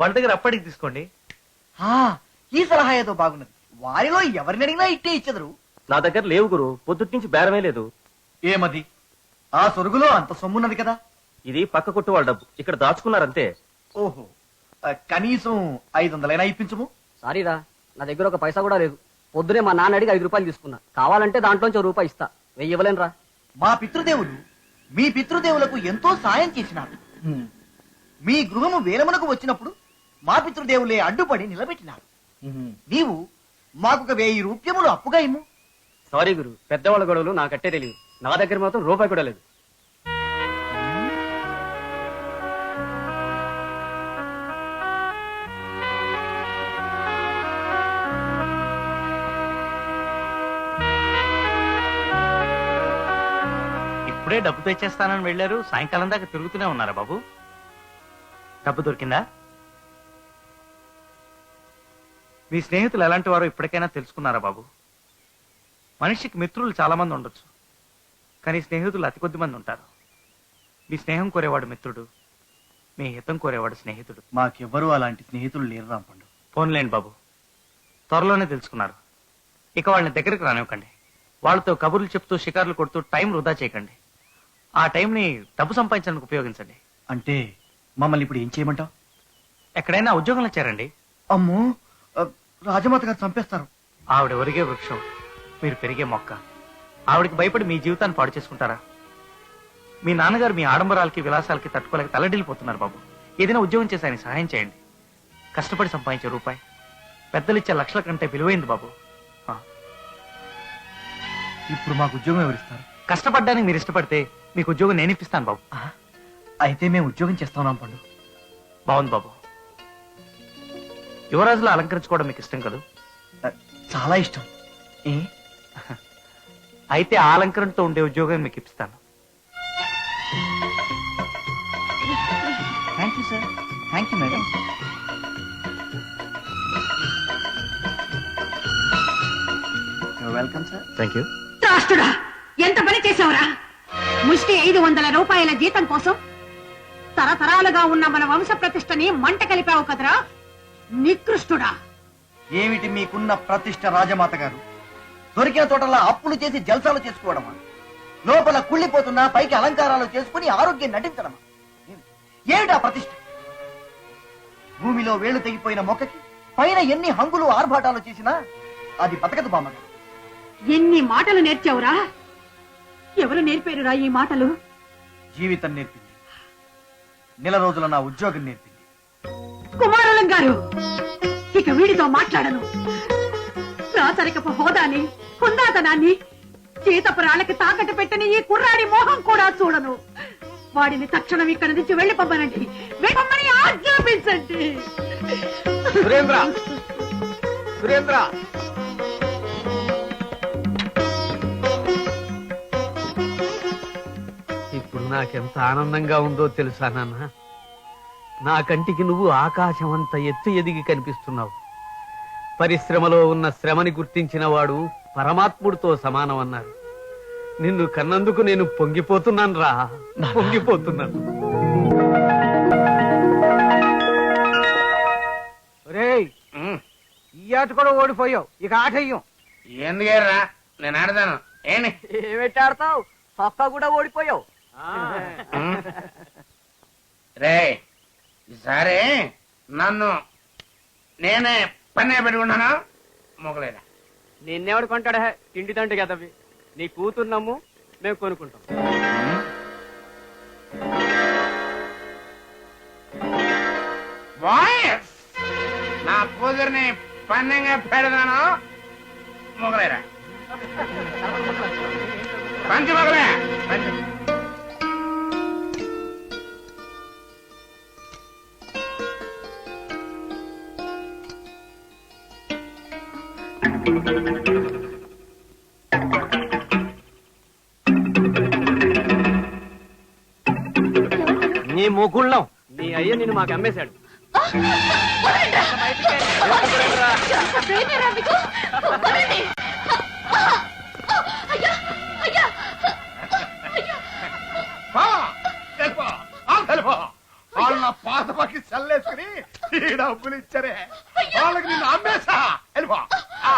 వాళ్ళ దగ్గర అప్పటికి తీసుకోండి. ఆ, ఈ సలహా ఏదో బాగున్నది. వారిలో ఎవరిని అడిగినా ఇట్టే ఇచ్చెదరు. నా దగ్గర లేవు గురు పొద్దుటి నుంచి బేరమే లేదు. ఏమది ఆ సొరుగులో అంత సొమ్మున్నది కదా? ఇది పక్క కొట్టు వాళ్ళ డబ్బు. ఇక్కడ దాచుకున్నారంతే. ఓహో ఆ, కనీసం ఐదు వందలైనా ఇప్పించము సారీరా నా దగ్గర ఒక పైసా కూడా లేదు. పొద్దునే మా నాన్న అడిగి ఐదు రూపాయలు తీసుకున్నా. కావాలంటే దాంట్లోంచి ఒక రూపాయి ఇస్తా. వెయ్యి ఇవ్వలేనురా మా పితృదేవులు మీ పితృదేవులకు ఎంతో సాయం చేసినారు. మీ గృహము వేలమునకు వచ్చినప్పుడు మా పితృదేవులే అడ్డుపడి నిలబెట్టినారు. నీవు మాకొక వెయ్యి రూప్యములు అప్పుగా ఇమ్ము సారీ గురు పెద్దవాళ్ళ గొడవలు నాకట్టే తెలియదు. నా దగ్గర మాత్రం రూపాయి కూడా లేదు. ఇప్పుడే డబ్బు తెచ్చేస్తానని వెళ్ళారు. సాయంకాలం దాకా తిరుగుతూనే ఉన్నారా బాబు? డబ్బు దొరికిందా? మీ స్నేహితులు ఎలాంటి వారో ఇప్పటికైనా తెలుసుకున్నారా బాబు? మనిషికి మిత్రులు చాలా మంది ఉండొచ్చు కానీ స్నేహితులు అతి కొద్ది మంది ఉంటారు. మీ స్నేహం కోరేవాడు మిత్రుడు మీ హితం కోరేవాడు స్నేహితుడు. మాకెవ్వరూ అలాంటి స్నేహితులు లేరు రాంపండు. ఫోన్లేండి బాబు. త్వరలోనే తెలుసుకున్నారు. ఇక వాళ్ళని దగ్గరికి రానివ్వకండి. వాళ్ళతో కబుర్లు చెప్తూ షికార్లు కొడుతూ టైం వృధా చేయకండి. ఆ టైంని డబ్బు సంపాదించడానికి ఉపయోగించండి. అంటే మమ్మల్ని ఇప్పుడు ఏం చేయమంటావు? ఎక్కడైనా ఉద్యోగంలో చేరండి. అమ్మో! రాజమాత గారు చంపేస్తారు. ఆవిడ ఒరిగే వృక్షం మీరు పెరిగే మొక్క. ఆవిడకి భయపడి మీ జీవితాన్ని పాడు చేసుకుంటారా? మీ నాన్నగారు మీ ఆడంబరాలకి విలాసాలకి తట్టుకోలేక తల్లడిల్లిపోతున్నారు బాబు. ఏదైనా ఉద్యోగం చేసి ఆయన సహాయం చేయండి. కష్టపడి సంపాదించే రూపాయి. పెద్దలిచ్చే లక్షల కంటే విలువైంది బాబు. ఇప్పుడు మాకు ఉద్యోగం ఎవరిస్తారు? కష్టపడ్డానికి మీరు ఇష్టపడితే మీకు ఉద్యోగం నేను ఇప్పిస్తాను బాబు అయితే మేము ఉద్యోగం చేస్తాం రాంపండు. బాగుంది బాబు. యువరాజులో అలంకరించుకోవడం మీకు ఇష్టం కదా? చాలా ఇష్టం. ఏ? అయితే ఆ అలంకరణతో ఉండే ఉద్యోగం మీకు ఇప్పిస్తాను. Thank you sir thank you madam welcome sir thank you త్రాష్టుడా ఎంత పని చేసావురా ముష్టి ఐదు వందల రూపాయల జీతం కోసం తరతరాలుగా ఉన్న మన వంశ ప్రతిష్టని మంట కలిపావు కదరా? నికృష్టుడా? ఏమిటి మీకున్న ప్రతిష్ట రాజమాత గారు? దొరికిన తోటలా అప్పులు చేసి జల్సాలు చేసుకోవడమా? లోపల కుళ్ళిపోతున్నా పైకి అలంకారాలు చేసుకుని ఆరోగ్యం నటించడమా? ఏమిటా? ప్రతిష్ట? భూమిలో వేళ్ళు తెగిపోయిన మొక్కకి పైన ఎన్ని హంగులు ఆర్భాటాలు చేసినా అది బతకదు బామ్మగారు. ఎన్ని మాటలు నేర్చావురా? ఎవరు నేర్పారురా ఈ మాటలు? జీవితం నేర్పింది. నెల రోజుల నా ఉద్యోగం నేర్పింది. కుమారులం గారు. ఇక వీడితో మాట్లాడను. రాచరికపు హోదాని హుందాతనాన్ని చేతపురాళ్ళకి తాకట్టు పెట్టని ఈ కుర్రాడి మోహం కూడా చూడను. వాడిని తక్షణం ఇక్కడి నుంచి వెళ్ళి పంపనండి వెళ్ళమని ఆజ్ఞాపించండి. సురేంద్ర! సురేంద్ర! ఇప్పుడు నాకెంత ఆనందంగా ఉందో తెలుసా నాన్న? నా కంటికి నువ్వు ఆకాశం అంత ఎత్తు ఎదిగి కనిపిస్తున్నావు. పరిశ్రమలో ఉన్న శ్రమని గుర్తించిన వాడు పరమాత్ముడితో సమానం అన్నారు నిన్ను కన్నందుకు నేను పొంగిపోతున్నాను రా పొంగిపోతున్నాను. రేయ్ ఈ ఆట కూడా ఓడిపోయావు. ఇక ఆట అయ్యం ఎందుకేరా నేను ఆడతాను. ఏంటి? ఏమిటి ఆడతావు? సొక్క కూడా ఓడిపోయావు. రే ఈసారి నన్ను నేనే పన్నే పెట్టుకున్నాను మొగలేదా నిన్నెవడు కొంటాడా? తిండి తండ్రి కదవి. నీ కూతురు నమ్ము మేము కొనుక్కుంటాం. వాయిస్ నా కూతురిని పన్నెంగా పెడతాను. మొగలేరా? పంచి మొగలే. పంచి నీ ముకుళ్ళం నీ అయ్య నిన్ను మాకు అమ్మేశాడు. వాళ్ళు నా పాత పక్కి చల్లేసుకుని ఈ డబ్బులు ఇచ్చారే. వాళ్ళకి నిన్ను అమ్మేసా వెళ్ళిపో. ఆ,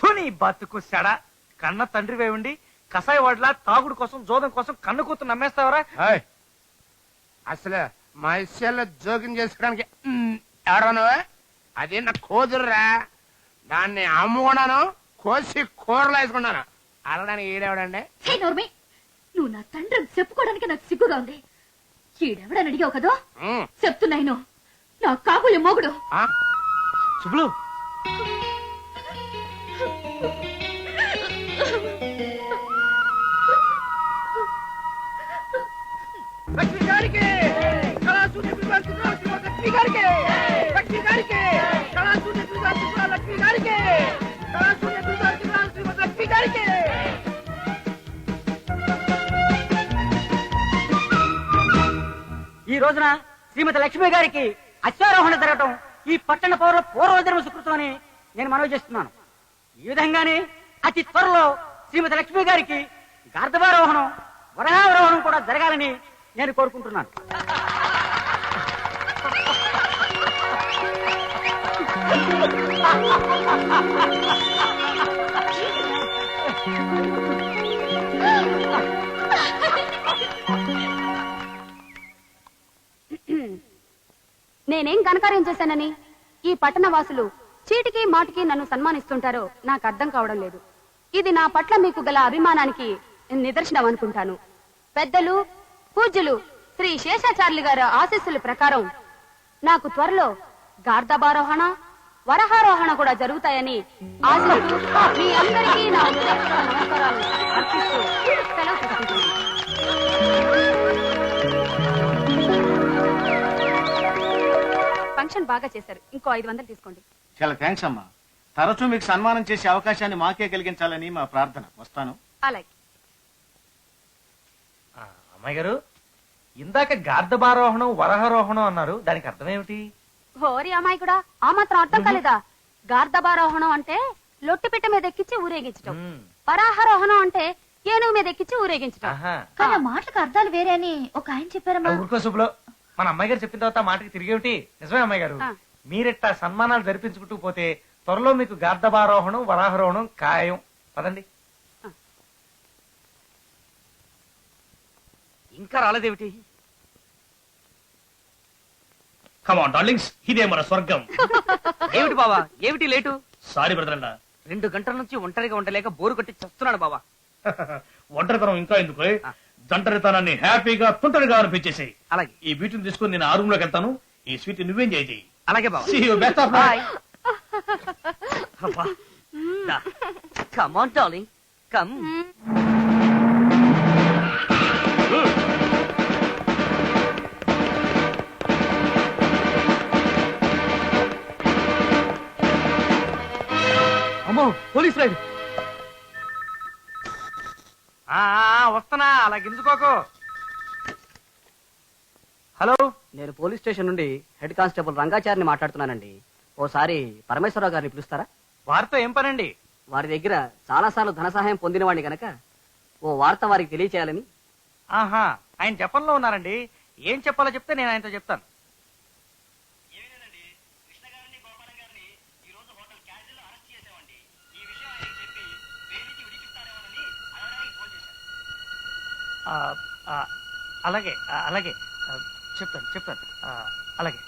తుని బతుకు సెడ. కన్న తండ్రి వేయండి కసాయి వాడ్లా తాగుడు కోసం జోదం కోసం కన్ను కూతురు నమ్మేస్తావరా? అసలు మా విషయాల్లో జోక్యం చేసుకోవడానికి ఉమ్, ఎవరా నువ్వు అది నా కూతురురా. దాన్ని అమ్ముకున్నాను కోసి కూరలో వేసుకున్నాను. అడగడానికి ఈడేవాడండి? హే నోర్మి! నువ్వు నా తండ్రి చెప్పుకోవడానికి నాకు సిగ్గుగా ఉంది. ఈడెవడని అడిగావు కదా? చెప్తున్నాయిను నా కాబోయే మొగుడు. ఆ? గారికి లక్ష్మి గారికి కళాశూన్య విద్వాంసురాలు లక్ష్మి గారికి కళాశూన్య విద్వాంసురాలు శ్రీమతి లక్ష్మి గారికి. ఈ రోజున శ్రీమతి లక్ష్మి గారికి అశ్వారోహణ జరగటం ఈ పట్టణ పౌరుల పూర్వజన్మ సుకృతం నేను మనవి చేస్తున్నాను. ఈ విధంగానే అతి త్వరలో శ్రీమతి లక్ష్మి గారికి గార్ధవారోహణం వరహారోహణం కూడా జరగాలని నేను కోరుకుంటున్నాను. నేనేం ఘనకార్యం చేశానని ఈ పట్టణ వాసులు చీటికి మాటికి నన్ను సన్మానిస్తుంటారో నాకు అర్థం కావడం లేదు. ఇది నా పట్ల మీకు గల అభిమానానికి నిదర్శనం అనుకుంటాను. పెద్దలు పూజ్యులు శ్రీ శేషాచార్యులు గారి ఆశీస్సుల ప్రకారం నాకు త్వరలో గార్ధబారోహణ వరహారోహణ కూడా జరుగుతాయని ఆశిస్తూ మీ అందరికీ నా హృదయపూర్వక నమస్కారాలు అర్పిస్తూ సెలవు తీసుకుంటున్నాను. ఫంక్షన్ బాగా చేశారు. ఇంకో ఐదు వందలు తీసుకోండి. చాలా థ్యాంక్స్ అమ్మా. తరచూ మీకు సన్మానం చేసే అవకాశాన్ని మాకే కలిగించాలని మా ప్రార్థన. వస్తాను. అలాగే. ఆ, అమ్మాయి గారు ఇందాక గార్ధబారోహణం వరహారోహణం అన్నారు. దానికి అర్థం ఏమిటి హోరి అమ్మాయి కూడా ఆ మాత్రం అర్థం కాలేదా? గార్ధబారోహణం అంటే లొట్టిపిట్ట మీద ఎక్కించి ఊరేగించటం. పరాహరోహణం అంటే ఏనుగు మీద ఎక్కించి ఊరేగించటం. కానీ ఆ మాటలకు అర్థాలు వేరే అని ఒక ఆయన చెప్పారమ్మా. మన అమ్మాయి గారు చెప్పిన తర్వాత మాటకి తిరిగేమిటి? నిజమే అమ్మాయి గారు. మీరెట్టా సన్మానాలు జరిపించుకుంటూ పోతే త్వరలో మీకు గార్ధబారోహణం వరాహరోహణం ఖాయం. పదండి. ఇంకా రాలేదేమిటి? కమాన్ డార్లింగ్స్ ఇదే మన స్వర్గం. ఏమిటి బావా? ఏమిటి లేటు? సారీ బ్రదర్ రెండు గంటల నుంచి ఒంటరిగా ఉండలేక బోరు కొట్టి చస్తున్నాడు బావా. ఒంటరితనం ఇంకా ఎందుకు జంటరితనాన్ని హ్యాపీగా తుంటరిగా అనిపించేసాయి. అలాగే. ఈ వీటిని తీసుకుని నేను ఆ రూమ్లోకి వెళ్తాను. ఈ స్వీట్ నువ్వేం చేయి అలాగే బావా. See you, best of luck. Bye come on darling come ఆ, వస్తున్నా అలా గింజుకోకు. హలో? నేను పోలీస్ స్టేషన్ నుండి హెడ్ కానిస్టేబుల్ రంగాచారిని మాట్లాడుతున్నానండి. ఓసారి పరమేశ్వరరావు గారిని పిలుస్తారా? వారితో ఏం పనండి? వారి దగ్గర చాలాసార్లు ధన సహాయం పొందినవాడిని గనక ఓ వార్త వారికి తెలియచేయాలని. ఆహా ఆయన జపంలో ఉన్నారండి. ఏం చెప్పాలో చెప్తే నేను ఆయనతో చెప్తాను. అలాగే ఆ, అలాగే. చెప్తాను చెప్తాను. ఆ, అలాగే.